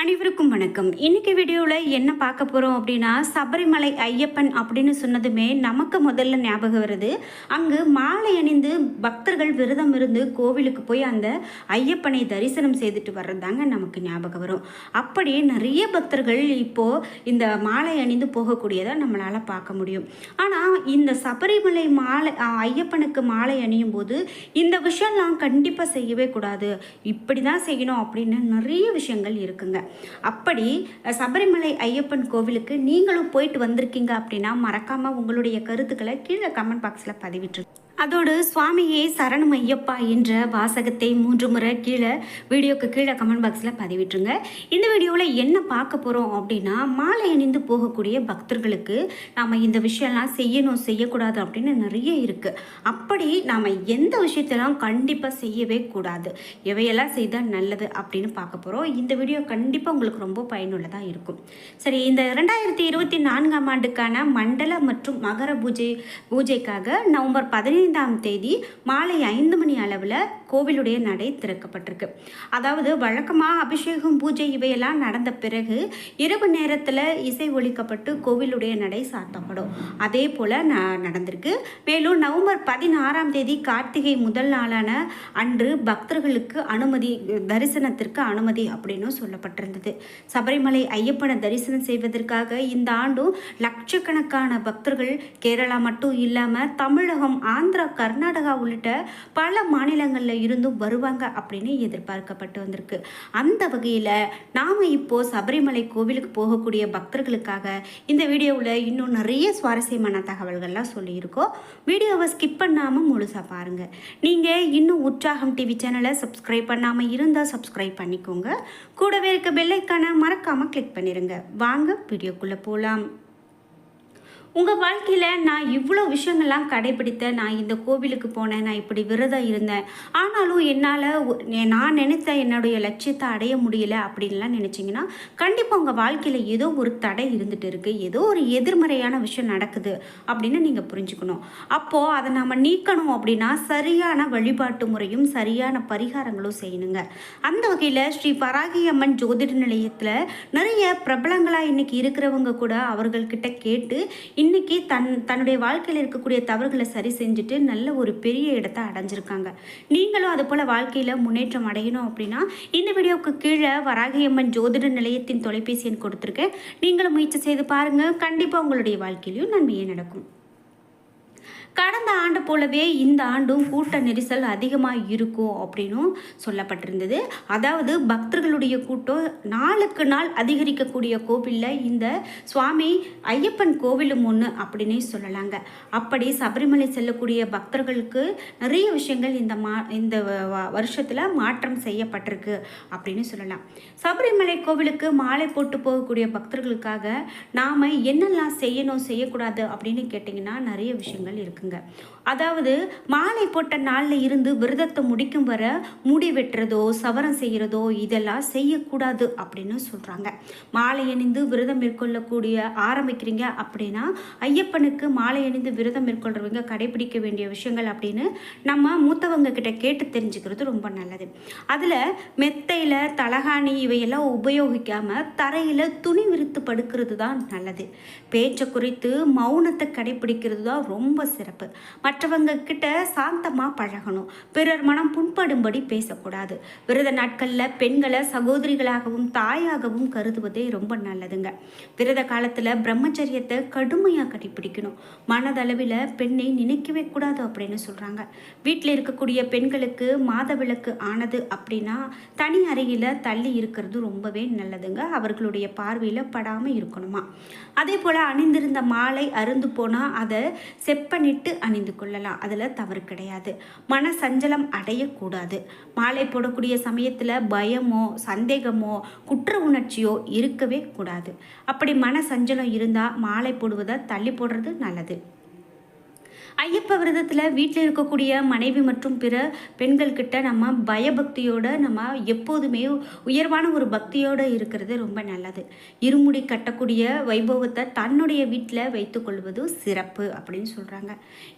அனைவருக்கும் வணக்கம். இன்னைக்கு வீடியோவில் என்ன பார்க்க போகிறோம் அப்படின்னா சபரிமலை ஐயப்பன் அப்படின்னு சொன்னதுமே நமக்கு முதல்ல ஞாபகம் வருது. அங்கு மாலை அணிந்து பக்தர்கள் விரதம் இருந்து கோவிலுக்கு போய் அந்த ஐயப்பனை தரிசனம் செய்துட்டு வர்றது தாங்க நமக்கு ஞாபகம் வரும். அப்படியே நிறைய பக்தர்கள் இப்போது இந்த மாலை அணிந்து போகக்கூடியதை நம்மளால் பார்க்க முடியும். ஆனால் இந்த சபரிமலை மாலை ஐயப்பனுக்கு மாலை அணியும் போது இந்த விஷயம்லாம் கண்டிப்பாக செய்யவே கூடாது. இப்படி தான் செய்யணும் அப்படின்னு நிறைய விஷயங்கள் இருக்குங்க. அப்படி சபரிமலை ஐயப்பன் கோவிலுக்கு நீங்களும் போயிட்டு வந்திருக்கீங்க அப்படின்னா மறக்காம உங்களுடைய கருத்துக்களை கீழே கமெண்ட் பாக்ஸில் பதிவிட்டு அதோடு சுவாமியே சரணம் ஐயப்பா என்ற வாசகத்தை மூன்று முறை கீழே வீடியோக்கு கீழே கமெண்ட் பாக்ஸில் பதிவிட்டுருங்க. இந்த வீடியோவில் என்ன பார்க்க போகிறோம் அப்படின்னா மாலை அணிந்து போகக்கூடிய பக்தர்களுக்கு நாம் இந்த விஷயம்லாம் செய்யணும் செய்யக்கூடாது அப்படின்னு நிறைய இருக்குது அப்படி நாம் எந்த விஷயத்தெல்லாம் கண்டிப்பாக செய்யவே கூடாது எவையெல்லாம் செய்தால் நல்லது அப்படின்னு பார்க்க போகிறோம் இந்த வீடியோ கண்டிப்பாக உங்களுக்கு ரொம்ப பயனுள்ளதாக இருக்கும். சரி இந்த ரெண்டாயிரத்தி இருபத்தி நான்காம் ஆண்டுக்கான மண்டல மற்றும் மகர பூஜை பூஜைக்காக நவம்பர் பதினைந்தாம் தேதி மாலை ஐந்து மணி அளவில் கோவிலுடைய நடை திறக்கப்பட்டிருக்கு. அதாவது வழக்கமாக அபிஷேகம் பூஜை இவையெல்லாம் நடந்த பிறகு இரவு நேரத்தில் இசை ஒழிக்கப்பட்டு கோவிலுடைய நடை சாத்தப்படும். அதே போல் ந நடந்திருக்கு. மேலும் நவம்பர் பதினாறாம் தேதி கார்த்திகை முதல் நாளான அன்று பக்தர்களுக்கு அனுமதி தரிசனத்திற்கு அனுமதி அப்படின்னு சொல்லப்பட்டிருந்தது. சபரிமலை ஐயப்பனை தரிசனம் செய்வதற்காக இந்த ஆண்டும் லட்சக்கணக்கான பக்தர்கள் கேரளா மட்டும் இல்லாமல் தமிழகம் ஆந்திரா கர்நாடகா உள்ளிட்ட பல மாநிலங்களில் இருந்தும் வருவாங்க அப்படின்னு எதிர்பார்க்கப்பட்டு வந்திருக்கு. அந்த வகையில் நாம் இப்போது சபரிமலை கோவிலுக்கு போகக்கூடிய பக்தர்களுக்காக இந்த வீடியோவில் இன்னும் நிறைய சுவாரஸ்யமான தகவல்கள்லாம் சொல்லியிருக்கோம். வீடியோவை ஸ்கிப் பண்ணாமல் முழுசாக பாருங்கள் நீங்கள் இன்னும் உற்சாகம் டிவி சேனலை சப்ஸ்கிரைப் பண்ணாமல் இருந்தால் சப்ஸ்கிரைப் பண்ணிக்கோங்க. கூடவே இருக்க பெல்லைக்கான மறக்காமல் கிளிக் பண்ணிடுங்க வாங்க வீடியோக்குள்ளே போகலாம் உங்கள் வாழ்க்கையில் நான் இவ்வளோ விஷயங்கள்லாம் கடைபிடித்தேன் நான் இந்த கோவிலுக்கு போனேன் நான் இப்படி விரதம் இருந்தேன். ஆனாலும் என்னால் நான் நினைத்த என்னுடைய லட்சியத்தை அடைய முடியல அப்படின்லாம் நினச்சிங்கன்னா கண்டிப்பாக உங்கள் வாழ்க்கையில் ஏதோ ஒரு தடை இருந்துகிட்டு இருக்குது ஏதோ ஒரு எதிர்மறையான விஷயம் நடக்குது அப்படின்னு நீங்கள் புரிஞ்சுக்கணும். அப்போது அதை நம்ம நீக்கணும் அப்படின்னா சரியான வழிபாட்டு முறையும் சரியான பரிகாரங்களும் செய்யணுங்க. அந்த வகையில் ஸ்ரீ பராகி அம்மன் ஜோதிட நிலையத்தில் நிறைய பிரபலங்களாக இன்றைக்கி இருக்கிறவங்க கூட அவர்கள்கிட்ட கேட்டு இன்றைக்கி தன் தன்னுடைய வாழ்க்கையில் இருக்கக்கூடிய தவறுகளை சரி செஞ்சுட்டு நல்ல ஒரு பெரிய இடத்த அடைஞ்சிருக்காங்க. நீங்களும் அது போல் வாழ்க்கையில் முன்னேற்றம் அடையணும் அப்படின்னா இந்த வீடியோவுக்கு கீழே வராகியம்மன் ஜோதிட நிலையத்தின் தொலைபேசி எண் கொடுத்துருக்கேன். நீங்களும் முயற்சி செய்து பாருங்கள் கண்டிப்பாக உங்களுடைய வாழ்க்கையிலையும் நன்மையே நடக்கும். கடந்த ஆண்டு போலவே இந்த ஆண்டும் கூட்ட நெரிசல் அதிகமாக இருக்கும் அப்படின்னும் சொல்லப்பட்டிருந்தது. அதாவது பக்தர்களுடைய கூட்டம் நாளுக்கு நாள் அதிகரிக்கக்கூடிய கோவிலில் இந்த சுவாமி ஐயப்பன் கோவிலும் ஒன்று அப்படின்னே சொல்லலாங்க. அப்படி சபரிமலை செல்லக்கூடிய பக்தர்களுக்கு நிறைய விஷயங்கள் இந்த மா இந்த வருஷத்தில் மாற்றம் செய்யப்பட்டிருக்கு அப்படின்னு சொல்லலாம். சபரிமலை கோவிலுக்கு மாலை போட்டு போகக்கூடிய பக்தர்களுக்காக நாம் என்னெல்லாம் செய்யணும் செய்யக்கூடாது அப்படின்னு கேட்டிங்கன்னா நிறைய விஷயங்கள் இருக்குங்க. அதாவது மாலை போட்ட நாளில் இருந்து விரதத்தை முடிக்கும் வர முடி வெட்டுறதோ சவரம் செய்கிறதோ இதெல்லாம் செய்யக்கூடாது அப்படின்னு சொல்கிறாங்க மாலை அணிந்து விரதம் மேற்கொள்ளக்கூடிய ஆரம்பிக்கிறீங்க அப்படின்னா ஐயப்பனுக்கு மாலை அணிந்து விரதம் மேற்கொள்றவங்க கடைபிடிக்க வேண்டிய விஷயங்கள் அப்படின்னு நம்ம மூத்தவங்க கிட்ட கேட்டு தெரிஞ்சுக்கிறது ரொம்ப நல்லது. அதில் மெத்தையில் தலகாணி இவையெல்லாம் உபயோகிக்காமல் தரையில் துணி விரித்து படுக்கிறது தான் நல்லது. பேச்சை குறித்து மௌனத்தை கடைபிடிக்கிறது தான் ரொம்ப சிறப்பு. மற்றவங்க கிட்ட சாந்தமாக பழகணும். பிறர் மனம் புண்படும்படி பேசக்கூடாது. விரத நாட்களில் பெண்களை சகோதரிகளாகவும் தாயாகவும் கருதுவதே ரொம்ப நல்லதுங்க. விரத காலத்தில் பிரம்மச்சரியத்தை கடுமையாக கடைபிடிக்கணும் மனதளவில் பெண்ணை நினைக்கவே கூடாது அப்படின்னு சொல்கிறாங்க வீட்டில் இருக்கக்கூடிய பெண்களுக்கு மாதவிளக்கு ஆனது அப்படின்னா தனி அறையில் தள்ளி இருக்கிறது ரொம்பவே நல்லதுங்க. அவர்களுடைய பார்வையில் படாமல் இருக்கணுமா. அதே போல் அணிந்திருந்த மாலை அருந்து போனால் அதை செப்பனிட்டு அணிந்து கொள்ளலாம். அதில் தவறு கிடையாது. மன சஞ்சலம் அடையக்கூடாது. மாலை போடக்கூடிய சமயத்தில் பயமோ சந்தேகமோ குற்ற உணர்ச்சியோ இருக்கவே கூடாது. அப்படி மன சஞ்சலம் இருந்தால் மாலை போடுவதை தள்ளி போடுறது நல்லது. ஐயப்ப விரதத்தில் வீட்டில் இருக்கக்கூடிய மனைவி மற்றும் பிற பெண்கள்கிட்ட நம்ம பயபக்தியோடு நம்ம எப்போதுமே உயர்வான ஒரு பக்தியோடு இருக்கிறது ரொம்ப நல்லது. இருமுடி கட்டக்கூடிய வைபவத்தை தன்னுடைய வீட்டில் வைத்துக்கொள்வது சிறப்பு அப்படின்னு சொல்கிறாங்க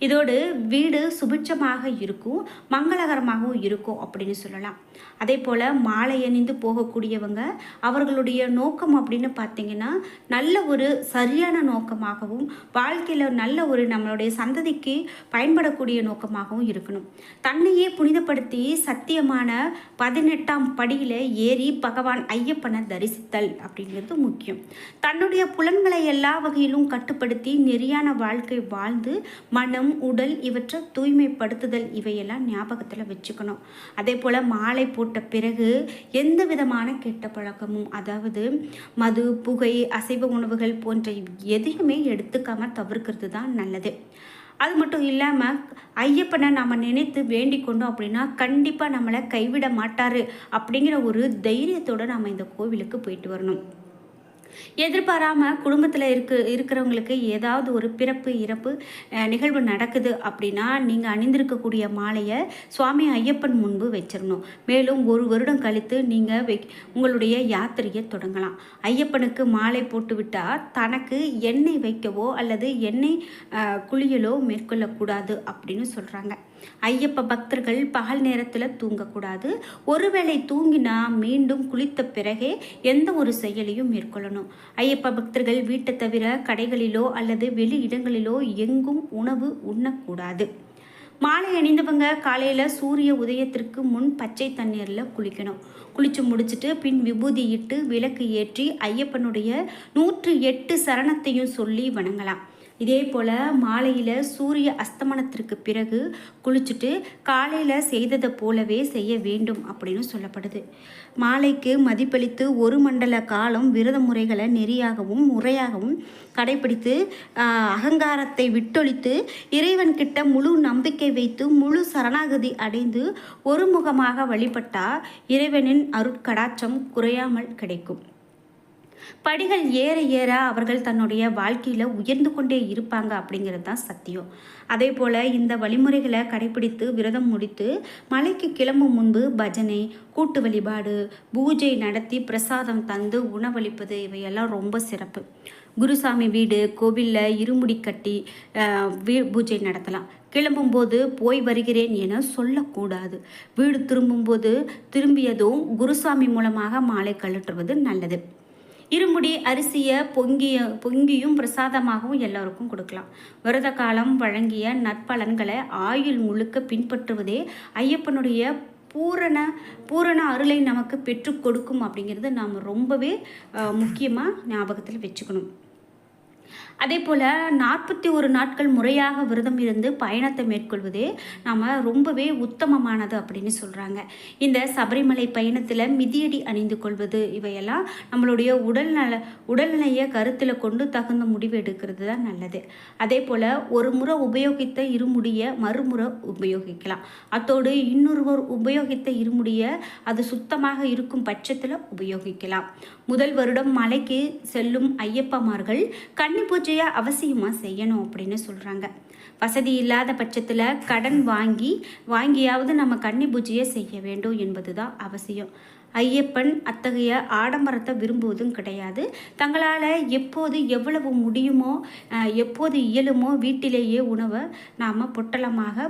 இதோடு வீடு சுபிட்சமாக இருக்கும் மங்களகரமாகவும் இருக்கும் அப்படின்னு சொல்லலாம். அதே போல் மாலை அணிந்து போகக்கூடியவங்க அவர்களுடைய நோக்கம் அப்படின்னு பார்த்தீங்கன்னா நல்ல ஒரு சரியான நோக்கமாகவும் வாழ்க்கையில் நல்ல ஒரு நம்மளுடைய சந்ததிக்கு பயன்படக்கூடிய நோக்கமாகவும் இருக்கணும். தன்னையே புனிதப்படுத்தி சத்தியமான பதினெட்டாம் படியில் ஏறி பகவான் ஐயப்பனை தரிசித்தல் அப்படிங்கிறது முக்கியம். தன்னுடைய புலன்களை எல்லா வகையிலும் கட்டுப்படுத்தி நெறியான வாழ்க்கை வாழ்ந்து மனம் உடல் இவற்றை தூய்மைப்படுத்துதல் இவையெல்லாம் ஞாபகத்தில் வச்சுக்கணும். அதே போல் மாலை போட்ட பிறகு எந்த விதமான கெட்ட பழக்கமும் அதாவது மது புகை அசைவ உணவுகள் போன்ற எதையுமே எடுத்துக்காம தவிர்க்கிறது தான் நல்லது. அது மட்டும் இல்லாமல் ஐயப்பனை நம்ம நினைத்து வேண்டிக் கொண்டோம் அப்படின்னா கண்டிப்பாக நம்மளை கைவிட மாட்டார் அப்படிங்கிற ஒரு தைரியத்தோடு நம்ம இந்த கோவிலுக்கு போயிட்டு வரணும். எதிர்பாராமல் குடும்பத்தில் இருக்கு இருக்கிறவங்களுக்கு ஏதாவது ஒரு பிறப்பு இறப்பு நிகழ்வு நடக்குது அப்படின்னா நீங்கள் அணிந்திருக்கக்கூடிய மாலையை சுவாமி ஐயப்பன் முன்பு வச்சிடணும். மேலும் ஒரு வருடம் கழித்து நீங்கள் வை உங்களுடைய யாத்திரையை தொடங்கலாம். ஐயப்பனுக்கு மாலை போட்டுவிட்டால் தனக்கு எண்ணெய் வைக்கவோ அல்லது எண்ணெய் குளியலோ மேற்கொள்ளக்கூடாது அப்படின்னு சொல்கிறாங்க ஐயப்ப பக்தர்கள் பகல் நேரத்தில் தூங்கக்கூடாது. ஒருவேளை தூங்கினா மீண்டும் குளித்த பிறகே எந்த ஒரு செயலையும் மேற்கொள்ளணும். ஐயப்ப பக்தர்கள் வீட்டை தவிர கடைகளிலோ அல்லது வெளி இடங்களிலோ எங்கும் உணவு உண்ணக்கூடாது. மாலை அணிந்தவங்க காலையில் சூரிய உதயத்திற்கு முன் பச்சை தண்ணீரில் குளிக்கணும். குளித்து முடிச்சுட்டு பின் விபூதி இட்டு விளக்கு ஏற்றி ஐயப்பனுடைய நூற்று எட்டு சரணத்தையும் சொல்லி வணங்கலாம். இதே போல் மாலையில் சூரிய அஸ்தமனத்திற்கு பிறகு குளிச்சுட்டு காலையில் செய்ததை போலவே செய்ய வேண்டும் அப்படின்னு சொல்லப்படுது. மாலைக்கு மதிப்பளித்து ஒரு மண்டல காலம் விரத முறைகளை நெறியாகவும் முறையாகவும் கடைபிடித்து அகங்காரத்தை விட்டொழித்து இறைவன்கிட்ட முழு நம்பிக்கை வைத்து முழு சரணாகதி அடைந்து ஒருமுகமாக வழிபட்டால் இறைவனின் அருட்கடாச்சம் குறையாமல் கிடைக்கும். படிகள் ஏற ஏற அவர்கள் தன்னுடைய வாழ்க்கையில் உயர்ந்து கொண்டே இருப்பாங்க அப்படிங்கிறது தான் சத்தியம். அதே போல் இந்த வழிமுறைகளை கடைபிடித்து விரதம் முடித்து மலைக்கு கிளம்பும் முன்பு பஜனை கூட்டு வழிபாடு பூஜை நடத்தி பிரசாதம் தந்து உணவளிப்பது இவையெல்லாம் ரொம்ப சிறப்பு. குருசாமி வீடு கோவிலில் இருமுடி கட்டி வீ பூஜை நடத்தலாம். கிளம்பும்போது போய் வருகிறேன் என சொல்லக்கூடாது. வீடு திரும்பும்போது திரும்பியதும் குருசாமி மூலமாக மாலை கழற்றுவது நல்லது. இருமுடி அரிசியை பொங்கிய பொங்கியும் பிரசாதமாகவும் எல்லோருக்கும் கொடுக்கலாம். விரத காலம் வழங்கிய நற்பலன்களை ஆயுள் முழுக்க பின்பற்றுவதே ஐயப்பனுடைய பூரண பூரண அருளை நமக்கு பெற்று கொடுக்கும் அப்படிங்கிறது நாம் ரொம்பவே முக்கியமாக ஞாபகத்தில் வச்சுக்கணும். அதே போல் நாற்பத்தி ஒரு நாட்கள் முறையாக விரதம் இருந்து பயணத்தை மேற்கொள்வது நாம் ரொம்பவே உத்தமமானது அப்படின்னு சொல்கிறாங்க இந்த சபரிமலை பயணத்தில் மிதியடி அணிந்து கொள்வது இவையெல்லாம் நம்மளுடைய உடல்நல உடல்நிலையை கருத்தில் கொண்டு தகுந்த முடிவு எடுக்கிறது தான் நல்லது. அதே போல் ஒரு முறை உபயோகித்த இருமுடியை மறுமுறை உபயோகிக்கலாம். அத்தோடு இன்னொருவர் உபயோகித்த இருமுடியை அது சுத்தமாக இருக்கும் பட்சத்தில் உபயோகிக்கலாம். முதல் வருடம் மலைக்கு செல்லும் ஐயப்பமார்கள் கன்னி பூஜையை அவசியமாக செய்யணும் அப்படின்னு சொல்கிறாங்க வசதி இல்லாத பட்சத்தில் கடன் வாங்கி வாங்கியாவது நம்ம கன்னி பூஜையை செய்ய வேண்டும் என்பது தான் அவசியம். ஐயப்பன் அத்தகைய ஆடம்பரத்தை விரும்புவதும் கிடையாது. தங்களால் எப்போது எவ்வளவு முடியுமோ எப்போது இயலுமோ வீட்டிலேயே உணவை நாம் பொட்டலமாக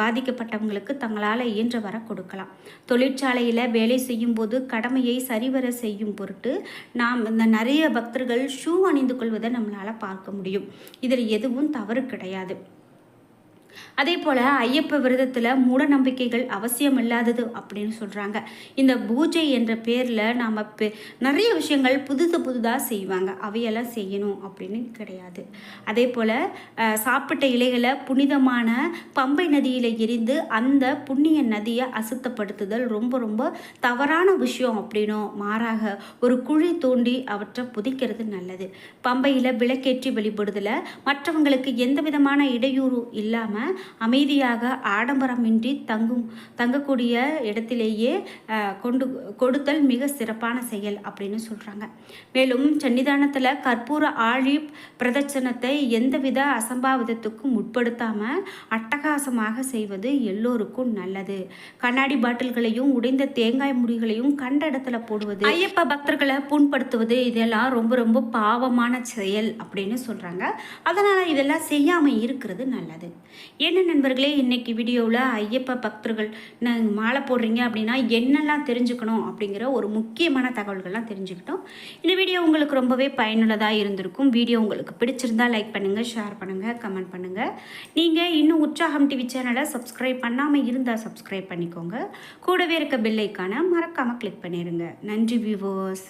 பாதிக்கப்பட்டவங்களுக்கு தங்களால் இயன்ற வர கொடுக்கலாம். தொழிற்சாலையில் வேலை செய்யும்போது கடமையை சரிவர செய்யும் பொருட்டு நாம் இந்த நிறைய பக்தர்கள் ஷூ அணிந்து கொள்வதை நம்மளால் பார்க்க முடியும். இதில் எதுவும் தவறு கிடையாது. அதே போல் ஐயப்ப விரதத்தில் மூட நம்பிக்கைகள் அவசியம் இல்லாதது அப்படின்னு சொல்கிறாங்க இந்த பூஜை என்ற பேரில் நாம் பெ நிறைய விஷயங்கள் புதுசு புதுதாக செய்வாங்க. அவையெல்லாம் செய்யணும் அப்படின்னு கிடையாது. அதே போல் சாப்பிட்ட இலைகளை புனிதமான பம்பை நதியில் எரிந்து அந்த புண்ணிய நதியை அசுத்தப்படுத்துதல் ரொம்ப ரொம்ப தவறான விஷயம் அப்படின்னும் மாறாக ஒரு குழி தோண்டி அவற்றை புதைக்கிறது நல்லது. பம்பையில் விளக்கேற்றி வழிபடுதல மற்றவங்களுக்கு எந்த விதமான இடையூறு இல்லாமல் அமைதியாக ஆடம்பரமின்றி தங்கும் தங்கக்கூடிய இடத்திலேயே கொண்டு கொடுத்தல் மிக சிறப்பான செயல் அப்படின்னு சொல்கிறாங்க மேலும் சன்னிதானத்தில் கற்பூர ஆழி பிரதட்சணத்தை எந்தவித அசம்பாவிதத்துக்கும் உட்படுத்தாமல் அட்டகாசமாக செய்வது எல்லோருக்கும் நல்லது. கண்ணாடி பாட்டில்களையும் உடைந்த தேங்காய் முடிகளையும் கண்ட இடத்துல போடுவது ஐயப்ப பக்தர்களை புண்படுத்துவது இதெல்லாம் ரொம்ப ரொம்ப பாவமான செயல் அப்படின்னு சொல்கிறாங்க அதனால் இதெல்லாம் செய்யாமல் இருக்கிறது நல்லது. என்ன நண்பர்களே இன்றைக்கி வீடியோவில் ஐயப்ப பக்தர்கள் நான் மாலை போடுறீங்க அப்படின்னா என்னெல்லாம் தெரிஞ்சுக்கணும் அப்படிங்கிற ஒரு முக்கியமான தகவல்கள்லாம் தெரிஞ்சுக்கிட்டோம். இந்த வீடியோ உங்களுக்கு ரொம்பவே பயனுள்ளதாக இருந்திருக்கும். வீடியோ உங்களுக்கு பிடிச்சிருந்தா லைக் பண்ணுங்கள் ஷேர் பண்ணுங்கள் கமெண்ட் பண்ணுங்கள் நீங்கள் இன்னும் உற்சாகம் டிவி சேனலை சப்ஸ்கிரைப் பண்ணாமல் இருந்தால் சப்ஸ்கிரைப் பண்ணிக்கோங்க. கூடவே இருக்க பில்லைக்கான மறக்காமல் கிளிக் பண்ணிடுங்க நன்றி வியூவர்ஸ்